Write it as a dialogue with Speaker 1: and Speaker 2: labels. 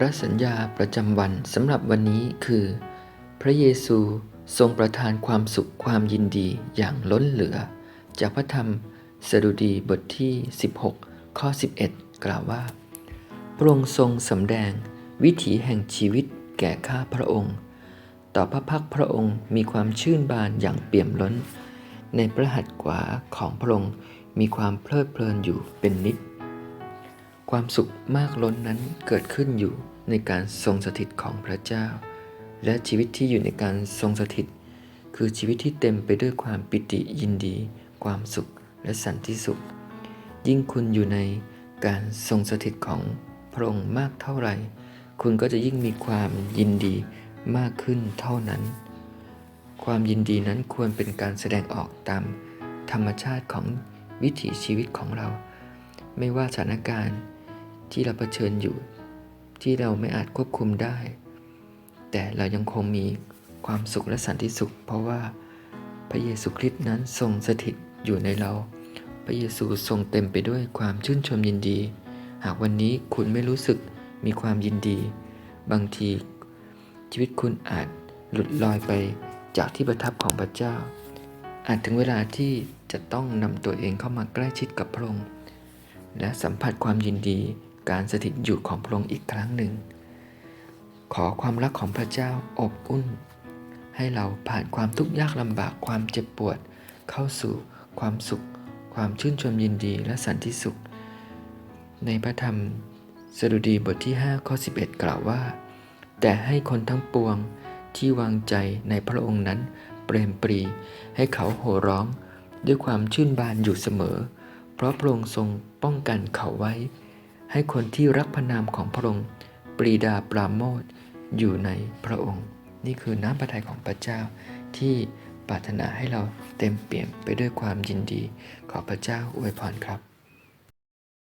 Speaker 1: พระสัญญาประจำวันสำหรับวันนี้คือ พระเยซูทรงประทานความสุขความยินดีอย่างล้นเหลือ จากพระธรรมสดุดีบทที่ 16 ข้อ 11 กล่าวว่า พระองค์ทรงสำแดงวิถีแห่งชีวิตแก่ข้าพระองค์ ต่อพระพักพระองค์มีความชื่นบานอย่างเปี่ยมล้น ในพระหัตถ์ขวาของพระองค์มีความเพลิดเพลินอยู่เป็นนิด ความสุขมากล้นนั้นเกิดขึ้นอยู่ในการทรงสถิตของพระเจ้า และชีวิตที่อยู่ในการทรงสถิต คือชีวิตที่เต็มไปด้วยความปิติยินดี ความสุขและสันติสุข ยิ่งคุณอยู่ในการทรงสถิตของพระองค์มากเท่าไหร่ คุณก็จะยิ่งมีความยินดีมากขึ้นเท่านั้น ความยินดีนั้นควรเป็นการแสดงออกตามธรรมชาติของวิถีชีวิตของเรา ไม่ว่าสถานการณ์ ที่เราเผชิญอยู่ ที่เราไม่อาจควบคุมได้ แต่เรายังคงมีความสุขและสันติสุข เพราะว่าพระเยซูคริสต์นั้นทรงสถิตอยู่ในเรา พระเยซูทรงเต็มไปด้วยความชื่นชมยินดี หากวันนี้คุณไม่รู้สึกมีความยินดี บางที ชีวิตคุณอาจหลุดลอยไปจากที่ประทับของพระเจ้า อาจถึงเวลาที่จะต้องนำตัวเองเข้ามาใกล้ชิดกับพระองค์และสัมผัสความยินดี การสถิตอยู่ของพระองค์อีกครั้งหนึ่ง ขอความรักของพระเจ้าอบอุ่น ให้เราผ่านความทุกข์ยากลำบากความเจ็บปวด เข้าสู่ความสุข ความชื่นชมยินดีและสันติสุข ในพระธรรมสดุดีบทที่ 5 ข้อ 11 กล่าวว่า แต่ให้คนทั้งปวงที่วางใจในพระองค์นั้นเปรมปรี ให้เขาโห่ร้องด้วยความชื่นบานอยู่เสมอ เพราะพระองค์ทรงป้องกันเขาไว้ ให้คนที่รักพระนามของพระองค์ ปรีดาปราโมทอยู่ในพระองค์ นี่คือน้ำพระทัยของพระเจ้าที่ปรารถนาให้เราเต็มเปี่ยมไปด้วยความยินดี ขอพระเจ้าอวยพรครับ